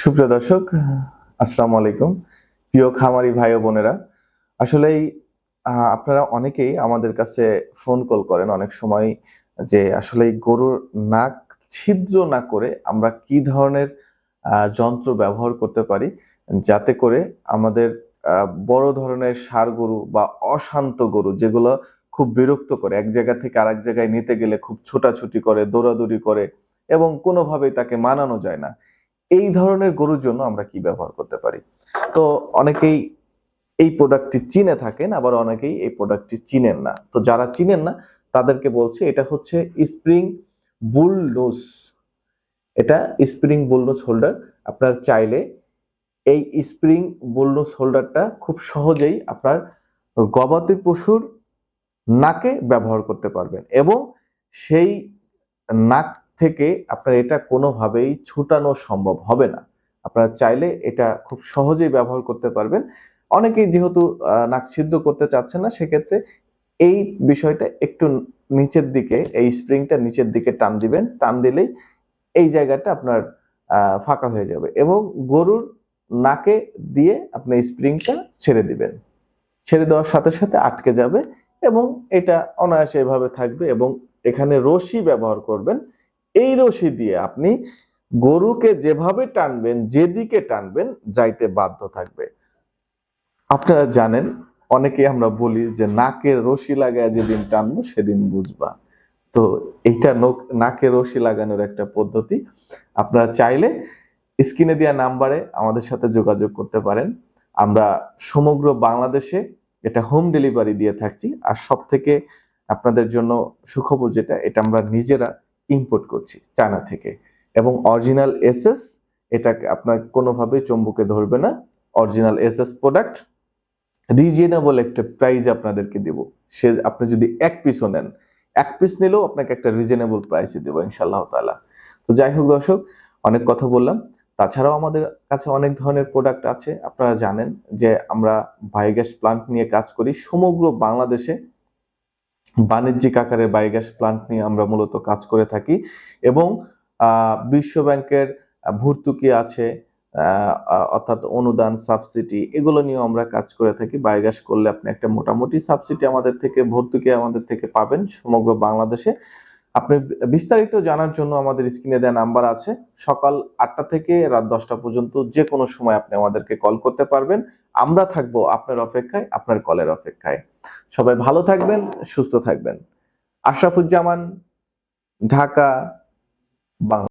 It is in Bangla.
সুপ্রিয় দর্শক, আসসালামু আলাইকুম। প্রিয় খামারি ভাই বোনেরা, আসলেই আপনারা অনেকেই আমাদের কাছে ফোন কল করেন অনেক সময় যে আসলে গরুর নাক ছিদ্র না করে আমরা কি ধরনের যন্ত্র ব্যবহার করতে পারি যাতে করে আমাদের বড় ধরনের সার গরু বা অশান্ত গরু যেগুলো খুব বিরক্ত করে, এক জায়গা থেকে আরেক জায়গায় নিতে গেলে খুব ছোটাছুটি করে, দৌড়াদৌড়ি করে এবং কোনোভাবেই তাকে মানানো যায় না। এই ধরনের গরুর জন্য আমরা কি ব্যবহার করতে পারি? তো অনেকেই এই প্রোডাক্টটি চিনে থাকেন, আবার অনেকেই এই প্রোডাক্টটি চিনেন না। তো যারা চিনেন না, তাদেরকে বলছি এটা হচ্ছে স্প্রিং বুলডোজ এটা স্প্রিং বুলডোজ হোল্ডার। আপনার চাইলে এই স্প্রিং বুলডোজ হোল্ডারটা খুব সহজেই আপনার গবাদি পশুর নাকে ব্যবহার করতে পারবেন এবং সেই নাক থেকে আপনার এটা কোনোভাবেই ছুটানো সম্ভব হবে না। আপনারা চাইলে এটা খুব সহজেই ব্যবহার করতে পারবেন। অনেকেই যেহেতু নাক সিদ্ধ করতে চাচ্ছেন না, সেক্ষেত্রে এই বিষয়টা একটু নিচের দিকে, এই স্প্রিংটা নিচের দিকে টান দিবেন। টান দিলেই এই জায়গাটা আপনার ফাঁকা হয়ে যাবে এবং গরুর নাকে দিয়ে আপনি স্প্রিংটা ছেড়ে দিবেন। ছেড়ে দেওয়ার সাথে সাথে আটকে যাবে এবং এটা অনায়াসে এভাবে থাকবে এবং এখানে রশি ব্যবহার করবেন। এই রশি দিয়ে আপনি গরুকে যেভাবে টানবেন, যেদিকে টানবেন, যাইতে বাধ্য থাকবে। আপনারা জানেন অনেকে আমরা বলি যে নাকের রশি লাগায় যেদিন টানবো, সেদিন বুঝবা। তো এইটা নোক- রশি লাগানোর একটা পদ্ধতি। আপনারা চাইলে স্ক্রিনে দেওয়া নাম্বারে আমাদের সাথে যোগাযোগ করতে পারেন। আমরা সমগ্র বাংলাদেশে এটা হোম ডেলিভারি দিয়ে থাকছি। আর সব থেকে আপনাদের জন্য সুখবর যেটা, এটা আমরা নিজেরা ইম্পোর্ট করছি চায়না থেকে। এবং অরিজিনাল এসএস এটাকে আপনার কোনোভাবে চম্বুকে ধরবে না। অরিজিনাল এসএস প্রোডাক্ট রিজনেবল একটা প্রাইস আপনাদেরকে দেব। সে আপনি যদি এক পিসও নেন, এক পিস নিলেও আপনাকে একটা রিজনেবল প্রাইসে দেবো ইনশাল্লাহ তাআলা। তো যাই হোক দর্শক, অনেক কথা বললাম। তাছাড়াও আমাদের কাছে অনেক ধরনের প্রোডাক্ট আছে। আপনারা জানেন যে আমরা বায়োগ্যাস প্লান্ট নিয়ে কাজ করি। সমগ্র বাংলাদেশে বাণিজ্যিক আকারে বায়োগ্যাস প্লান্ট নিয়ে আমরা মূলত কাজ করে থাকি এবং বিশ্ব ব্যাংকের ভর্তুকি আছে অর্থাৎ অনুদান, সাবসিডি এগুলো নিয়েও আমরা কাজ করে থাকি। বায়োগ্যাস করলে আপনি একটা মোটামুটি সাবসিডি আমাদের থেকে, ভর্তুকি আমাদের থেকে পাবেন সমগ্র বাংলাদেশে। আপনি বিস্তারিত জানার জন্য আমাদের স্ক্রিনে দেওয়া নাম্বার আছে। সকাল আটটা থেকে রাত দশটা পর্যন্ত যে কোনো সময় আপনি আমাদেরকে কল করতে পারবেন। আমরা থাকব আপনার অপেক্ষায়, আপনার কলের অপেক্ষায়। সবাই ভালো থাকবেন, সুস্থ থাকবেন। আশরাফুজ্জামান, ঢাকা, বাংলা।